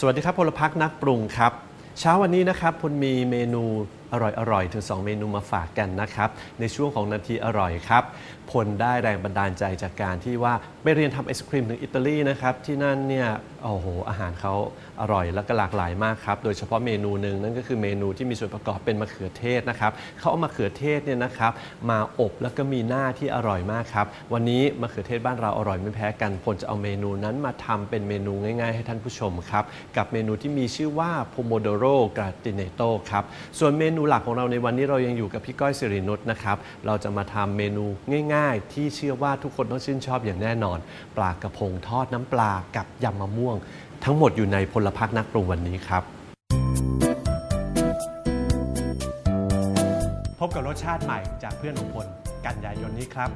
สวัสดีครับพลพักนักปรุงครับ เช้าวันนี้นะครับพลมีเมนู อร่อยๆถึง 2 เมนูมาฝากกันนะครับ ในช่วงของนาทีอร่อยครับพลได้แรงบันดาลใจจากการที่ว่าไปเรียนทำไอศครีมถึงอิตาลีนะครับ ที่นั่นเนี่ยโอ้โหอาหารเขาอร่อยและก็หลากหลายมากครับ โดยเฉพาะเมนูหนึ่งนั่นก็คือเมนูที่มีส่วนประกอบเป็นมะเขือเทศนะครับเขาเอามะเขือเทศเนี่ยนะครับ มาอบแล้วก็มีหน้าที่อร่อยมากครับ วันนี้มะเขือเทศบ้านเราอร่อยไม่แพ้กันพลจะเอาเมนูนั้นมาทำเป็นเมนูง่าย ๆ ให้ท่านผู้ชมครับกับเมนูที่มีชื่อว่า pomodoro gratinato ครับส่วนเมนูนูหลักของเราในวันนี้เรายังอยู่กับพี่ก้อยสิรินุชนะครับ เราจะมาทำเมนูง่าย ๆ ที่เชื่อว่าทุกคนต้องชื่นชอบอย่างแน่นอน ปลากระพงทอดน้ำปลากับยำมะม่วง ทั้งหมดอยู่ในพลพักนักปรุงวันนี้ครับ พบกับรสชาติใหม่จากเพื่อนของพลกันยายนนี้ครับ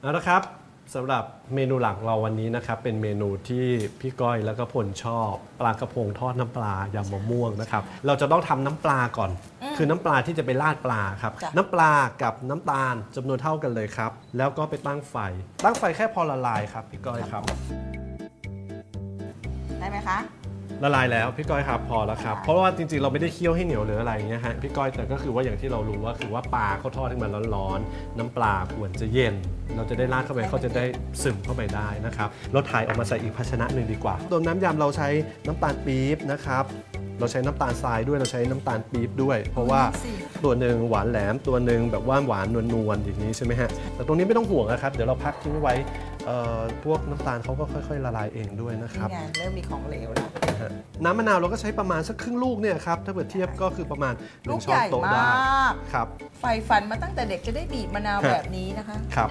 เอาละครับ สำหรับเมนูหลักเราวันนี้นะครับ เป็นเมนูที่พี่ก้อยแล้วก็พลชอบ ปลากระพงทอดน้ำปลายำมะม่วงนะครับ เราจะต้องทำน้ำปลาก่อน คือน้ำปลาที่จะไปราดปลาครับ จ้ะ น้ำปลากับน้ำตาลจำนวนเท่ากันเลยครับ แล้วก็ไปตั้งไฟ ตั้งไฟแค่พอละลายครับพี่ก้อยครับ ได้ไหมคะ ละลายแล้วพี่ก้อยครับพอแล้วครับเพราะว่าจริงๆเราไม่ได้เคี่ยวให้เหนียวหรืออะไรอย่างเงี้ยฮะพี่ก้อยแต่ก็คือว่าอย่างที่เรารู้ว่าคือว่าปลาเขาทอดให้มันร้อนๆน้ำปลาควรจะเย็น เราจะได้ราดเข้าไปเขาจะได้ซึมเข้าไปได้นะครับเราถ่ายออกมาใส่อีกภาชนะหนึ่งดีกว่าตัวน้ำยำเราใช้น้ำตาลปี๊บนะครับเราใช้น้ำตาลทรายด้วยเราใช้น้ำตาลปี๊บด้วย เพราะว่าตัวหนึ่งหวานแหลมตัวหนึ่งแบบว่าหวานนวลๆอย่างนี้ใช่ไหมฮะแต่ตรงนี้ไม่ต้องห่วงนะครับเดี๋ยวเราพักทิ้งไว้ พวกน้ำตาลเขาก็ค่อย ๆ ละลายเองด้วยนะครับนี่ไงเริ่มมีของเหลวแล้วนะฮะน้ำมะนาวเราก็ใช้ประมาณสักครึ่งลูกเนี่ยครับถ้าเกิดเทียบก็คือประมาณหลูนึ่กงช้อนใหญ่โต๊ะมได้าก ครับ ไฟฟันมาตั้งแต่เด็กจะได้บีบมะนาวครับ แบบนี้นะคะ ครับ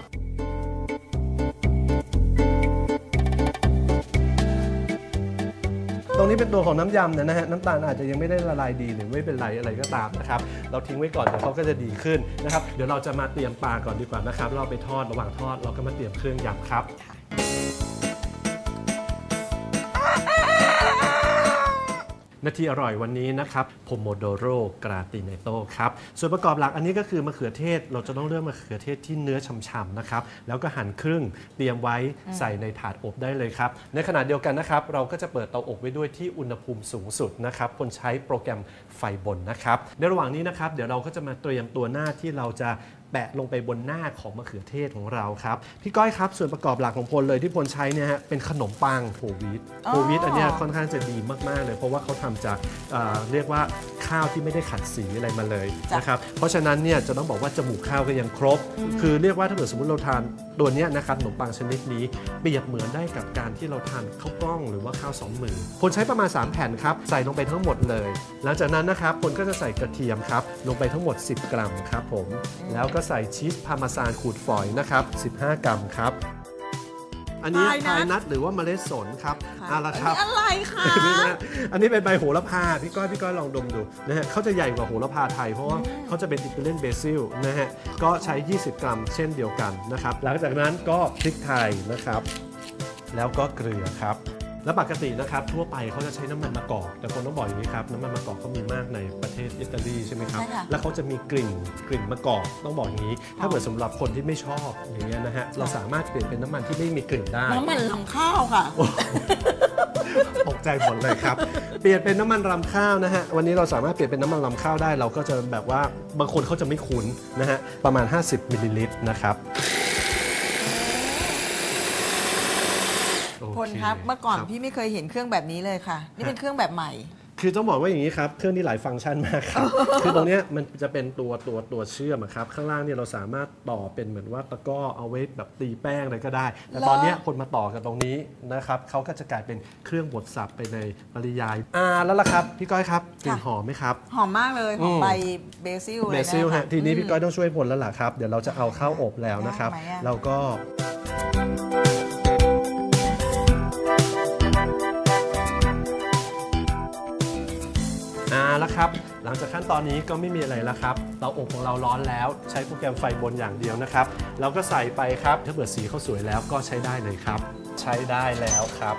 นี้เป็นตัวของน้ำยำเนะฮะน้ำตาลอาจจะยังไม่ได้ละลายดีหรือไม่เป็นไรอะไรก็ตามนะครับ เราทิ้งไว้ก่อนเดี๋ยวเขาก็จะดีขึ้นนะครับ เดี๋ยวเราจะมาเตรียมปลาก่อนดีกว่านะครับ เราไปทอดระหว่างทอดเราก็มาเตรียมเครื่องยำครับ นาทีอร่อยวันนี้นะครับโพโมโดโรกราติเนโตครับ ส่วนประกอบหลักอันนี้ก็คือมะเขือเทศ เราจะต้องเลือกมะเขือเทศที่เนื้อช่ำๆนะครับ แล้วก็หั่นครึ่งเตรียมไว้ใส่ในถาดอบได้เลยครับ ในขณะเดียวกันนะครับ เราก็จะเปิดเตาอบไว้ด้วยที่อุณหภูมิสูงสุดนะครับคนใช้โปรแกรมไฟบนนะครับ ในระหว่างนี้นะครับ เดี๋ยวเราก็จะมาเตรียมตัวหน้าที่เราจะ แปะลงไปบนหน้าของมะเขือเทศของเราครับ พี่ก้อยครับ ส่วนประกอบหลักของพลเลยที่พลใช้เนี่ยฮะเป็นขนมปังโฮลวีตอ๋อโฮลวีตอันเนี้ยค่อนข้างจะดีมาก ๆ เลย เพราะว่าเขาทำจากเอ่อเรียกว่าข้าวที่ไม่ได้ขัดสีอะไรมาเลยจ้ะนะครับเพราะฉะนั้นเนี่ยจะต้องบอกว่าจมูกข้าวก็ยังครบ คือเรียกว่าถ้าเกิดสมมติเราทานตัวเนี้ยนะครับขนมปังชนิดนี้เปรียบเหมือนได้กับการที่เราทานข้าวกล้องหรือว่าข้าวสองมือพลใช้ประมาณ 3 แผ่นครับใส่ลงไปทั้งหมดเลย หลังจากนั้นนะครับพลก็จะใส่กระเทียมครับลงไปทั้งหมด 10 กรัมครับผมแล้วก็ใส่ชีสพาร์เมซานขูดฝอยนะครับ 15 กรัมครับ อันนี้พายนัทพายนัทหรือว่าเมล็ดสนครับค่ะเอาละครับอันนี้อะไรคะนี่นะอันนี้เป็นใบโหระพาพี่ก้อยพี่ก้อยลองดมดูนะฮะเขาจะใหญ่กว่าโหระพาไทยเพราะว่าเขาจะเป็นอิตาเลียนเบซิลนะฮะก็ใช้ 20 กรัม เช่นเดียวกันนะครับ หลังจากนั้นก็พริกไทยนะครับ แล้วก็เกลือครับ แล้วปกตินะครับทั่วไปเขาจะใช้น้ำมันมะกอก แต่คนต้องบอกอย่างนี้ครับน้ำมันมะกอกเขามีมากในประเทศอิตาลีใช่ไหมครับใช่ค่ะแล้วเขาจะมีกลิ่นกลิ่นมะกอกต้องบอกอย่างนี้ ถ้าเกิดสำหรับคนที่ไม่ชอบอย่างเงี้ยนะฮะเราสามารถเปลี่ยนเป็นน้ำมันที่ไม่มีกลิ่นได้ น้ำมันลำข้าวค่ะตกใจหมดเลยครับ เปลี่ยนเป็นน้ำมันรำข้าวนะฮะ วันนี้เราสามารถเปลี่ยนเป็นน้ำมันรำข้าวได้ เราก็จะแบบว่าบางคนเขาจะไม่คุ้นนะฮะ ประมาณ 50มิลลิลิตรนะครับ พลครับ เมื่อก่อนครับพี่ไม่เคยเห็นเครื่องแบบนี้เลยค่ะ นี่เป็นเครื่องแบบใหม่ คือต้องบอกว่าอย่างนี้ครับ เครื่องนี้หลายฟังก์ชันมากครับ คือตรงเนี้ยมันจะเป็นตัวตัวตัวเชื่อมอะครับ ข้างล่างเนี่ยเราสามารถต่อเป็นเหมือนว่าตะกร้อเอาไว้แบบตีแป้งอะไรก็ได้ แต่ตอนเนี้ยคนมาต่อกันตรงนี้นะครับเขาก็จะกลายเป็นเครื่องบดสับไปในปริยาย อ่าแล้วล่ะครับพี่ก้อยครับกลิ่นค่ะหอมไหมครับ หอมมากเลยหอมอืมใบเบซิลเลยเบนะซิลคฮะทีนี้พี่ก้อยต้องช่วยพลแล้วล่ะครับ เดี๋ยวเราจะเอาเข้าอบแล้วนะครับยากไหมอะเราก็ แล้วครับ หลังจากขั้นตอนนี้ก็ไม่มีอะไรแล้วครับเตาอบของเราร้อนแล้ว ใช้โปรแกรมไฟบนอย่างเดียวนะครับ เราก็ใส่ไปครับ ถ้าเกิดสีเขาสวยแล้วก็ใช้ได้เลยครับ ใช้ได้แล้วครับ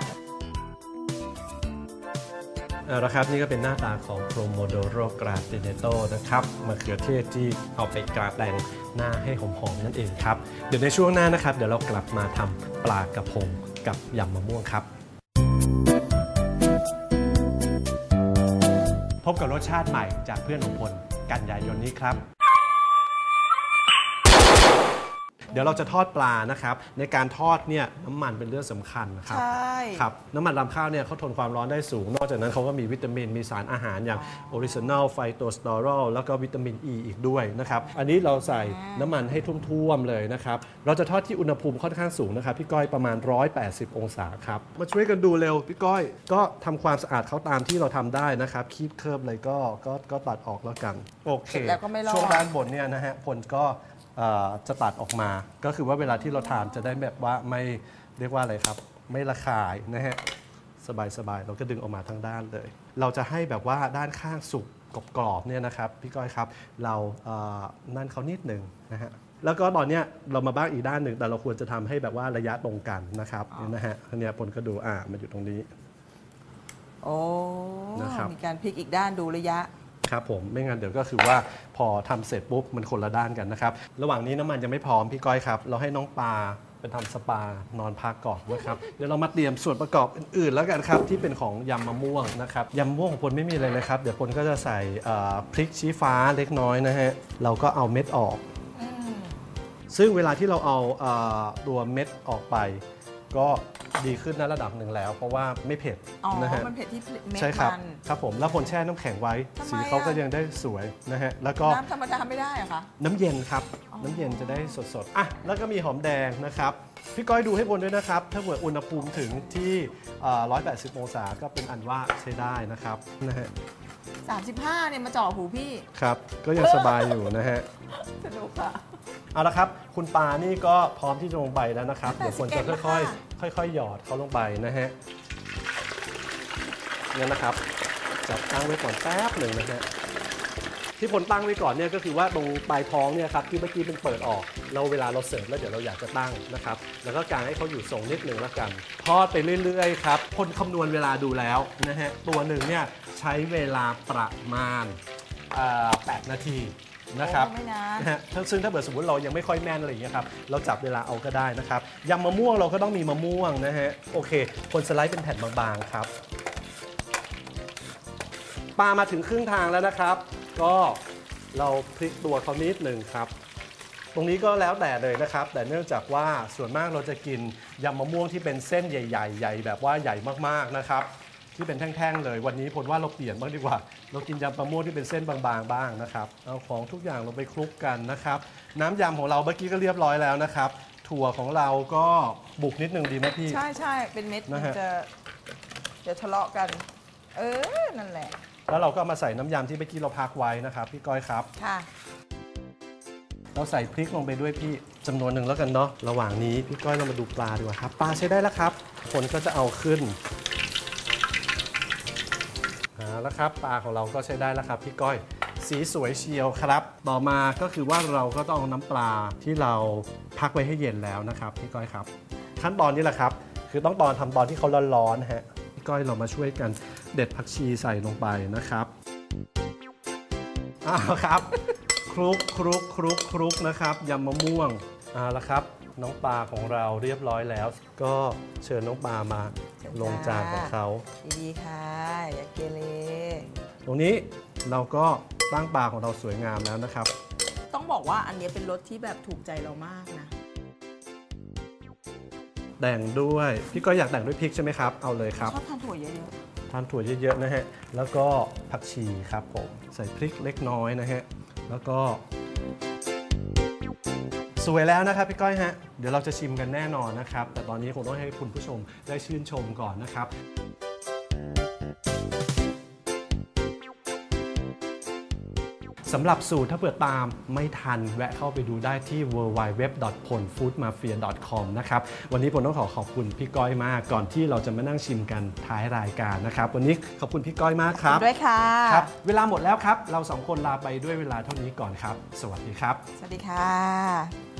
เอาละครับนี่ก็เป็นหน้าตาของ Pomodoro Gratinato นะครับมะเขือเทศที่เอาไปกราดแดงหน้าให้หอมๆนั่นเองครับ เดี๋ยวในช่วงหน้านะครับ เดี๋ยวเรากลับมาทำปลากระพงกับยำมะม่วงครับ พบกับรสชาติใหม่จากเพื่อนของพลกันยายนนี้ครับ เดี๋ยวเราจะทอดปลานะครับ ในการทอดเนี่ยน้ำมันเป็นเรื่องสำคัญครับใช่ครับน้ำมันรำข้าวเนี่ยเขาทนความร้อนได้สูง นอกจากนั้นเขาก็มีวิตามินมีสารอาหารอย่างออริจิน l ลไฟโตสเตอรอลแล้วก็วิตามินอ e ีอีกด้วยนะครับ อันนี้เราใส่น้ำมันให้ท่วมๆเลยนะครับ เราจะทอดที่อุณหภูมิค่อนข้างสูงนะครับ พี่ก้อยประมาณ 180 องศาครับ มาช่วยกันดูเร็ว พี่ก้อยก็ทำความสะอาดเขาตามที่เราทำได้นะครับคีบเคิร์บอะไรก็ก็ก็ตัดออกแล้วกันโอเคเสร็จแล้วก็ไม่รอดช่วงด้านบนเนี่ยนะฮะผลก็เอ่อ จะตัดออกมา ก็คือว่าเวลาที่เราทานจะได้แบบว่าไม่เรียกว่าอะไรครับ ไม่ระคายนะฮะสบายๆเราก็ดึงออกมาทั้งด้านเลย เราจะให้แบบว่าด้านข้างสุกกรอบๆเนี่ยนะครับพี่ก้อยครับเราเอ่อนั่นเขานิดหนึ่งนะฮะแล้วก็ตอนเนี้ยเรามาบ้างอีกด้านหนึ่ง แต่เราควรจะทำให้แบบว่าระยะตรงกันนะครับเนี่ยนะฮะอันเนี้ยผลก็ดูอ่ามันอยู่ตรงนี้ โอ้นะครับมีการพลิกอีกด้านดูระยะ ครับผมไม่งั้นเดี๋ยวก็คือว่าพอทำเสร็จปุ๊บมันคนละด้านกันนะครับ ระหว่างนี้น้ำมันยังไม่พร้อมพี่ก้อยครับ เราให้น้องปลาเป็นทำสปานอนพักก่อนนะครับ เดี๋ยวเรามาเตรียมส่วนประกอบอื่น ๆ แล้วกันครับ ที่เป็นของยำมะม่วงนะครับยำมะม่วงของพลไม่มีอะไรเลยครับ เดี๋ยวพลก็จะใส่เอ่อพริกชี้ฟ้าเล็กน้อยนะฮะเราก็เอาเม็ดออก ซึ่งเวลาที่เราเอาเอ่อตัวเม็ดออกไป ก็ดีขึ้นในระดับหนึ่งแล้ว เพราะว่าไม่เผ็ดอ๋อ นะฮะมันเผ็ดที่เม็ดใช่ครับมัน ครับผมแล้วผลแช่น้ำแข็งไว้ ทำไมสีเขาก็อะ ยังได้สวยนะฮะแล้วก็ น้ำธรรมดาไม่ได้เหรอะคะ น้ำเย็นครับ อ๋อ น้ำเย็นจะได้สดๆ อะ แล้วก็มีหอมแดงนะครับ พี่ก้อยดูให้พลด้วยนะครับ ถ้าเกิดอุณหภูมิถึงที่เอ่อ180 องศาก็เป็นอันว่าใช้ได้นะครับนะฮะ 35เนี่ยมาเจ่อหูพี่ ครับ ก็ยังสบายอยู่นะฮะ สนุกอะ เอาละครับ คุณปานี่ก็พร้อมที่จะลงไปแล้วนะครับ เดี๋ยวฝนจะ81ค่อยค่ะๆค่อย ๆ หยอดเขาลงไปนะฮะเนี่ยนะครับ จับตั้งไว้ก่อนแป๊บหนึ่งนะฮะที่ผลตั้งไว้ก่อนเนี่ยก็คือว่าตรงปลายท้องเนี่ยครับที่เมื่อกี้เป็นเปิดออก เราเวลาเราเสิร์ฟแล้วเดี๋ยวเราอยากจะตั้งนะครับแล้วก็การให้เขาอยู่ทรงนิดหนึ่งแล้วกันทอดไปเรื่อยๆครับคนคำนวณเวลาดูแล้วนะฮะตัวหนึ่งเนี่ยใช้เวลาประมาณเอ่อ8นาที นะครับโอ้ไม่นานนะฮะถ้าซึ่งถ้าเกิดสมมติเรายังไม่ค่อยแม่นอะไรอย่างเงี้ยครับเราจับเวลาเอาก็ได้นะครับยำมะม่วงเราก็ต้องมีมะม่วงนะฮะโอเค คนสไลด์เป็นแผ่นบางๆครับปลามาถึงครึ่งทางแล้วนะครับ ก็เราพลิกตัวเขานิดหนึ่งครับตรงนี้ก็แล้วแต่เลยนะครับ แต่เนื่องจากว่าส่วนมากเราจะกินยำมะม่วงที่เป็นเส้นใหญ่ ๆ ใหญ่แบบว่าใหญ่มากๆนะครับ ที่เป็นแท่งๆเลย วันนี้ผลว่าเราเปลี่ยนบ้างดีกว่า เรากินยำมะม่วงที่เป็นเส้นบางๆบ้างนะครับเอาของทุกอย่างลงไปคลุกกันนะครับ น้ำยำของเราเมื่อกี้ก็เรียบร้อยแล้วนะครับ ถั่วของเราก็บุกนิดนึงดีไหมพี่ ใช่ใช่เป็นเม็ดนะมันฮะ จะจะทะเลาะกัน เออ นั่นแหละ แล้วเราก็เอามาใส่น้ำยำที่เมื่อกี้เราพักไว้นะครับพี่ก้อยครับ ค่ะ เราใส่พริกลงไปด้วยพี่จำนวนหนึ่งแล้วกันเนาะระหว่างนี้พี่ก้อยเรามาดูปลาดีกว่าครับ ปลาใช้ได้แล้วครับ คนก็จะเอาขึ้นเอา แล้วครับปลาของเราก็ใช้ได้แล้วครับพี่ก้อย สีสวยเชียวครับ ต่อมาก็คือว่าเราก็ต้องเอาน้ำปลาที่เราพักไว้ให้เย็นแล้วนะครับพี่ก้อยครับ ขั้นตอนนี้แหละครับ คือต้องตอนทำตอนที่เขาร้อนๆฮะพี่ก้อยเรามาช่วยกันเด็ดผักชีใส่ลงไปนะครับอ้าวครับคลุกคลุกคลุกคลุกนะครับยำมะม่วงเอาละครับ น้องปลาของเราเรียบร้อยแล้ว ก็เชิญน้องปลามาลงจานของเขาดีค่ะ อย่าเกเรตรงนี้เราก็ตั้งปลาของเราสวยงามแล้วนะครับ ต้องบอกว่าอันเนี้ยเป็นรสที่แบบถูกใจเรามากนะ แต่งด้วยพี่ก็อยากแต่งด้วยพริกใช่ไหมครับ เอาเลยครับ ชอบทานถั่วเยอะทานถั่วเยอะๆนะฮะ แล้วก็ผักชีครับผม ใส่พริกเล็กน้อยนะฮะ แล้วก็ สวยแล้วนะครับพี่ก้อยฮะ เดี๋ยวเราจะชิมกันแน่นอนนะครับ แต่ตอนนี้คงต้องให้คุณผู้ชมได้ชื่นชมก่อนนะครับ สำหรับสูตรถ้าเปิดตามไม่ทันแวะเข้าไปดูได้ที่ www.polfoodmafia.com นะครับ วันนี้ผมต้องขอขอบคุณพี่ก้อยมาก ก่อนที่เราจะมานั่งชิมกันท้ายรายการนะครับ วันนี้ขอบคุณพี่ก้อยมากครับด้วยค่ะครับเวลาหมดแล้วครับ เราสองคนลาไปด้วยเวลาเท่านี้ก่อนครับ สวัสดีครับ สวัสดีค่ะ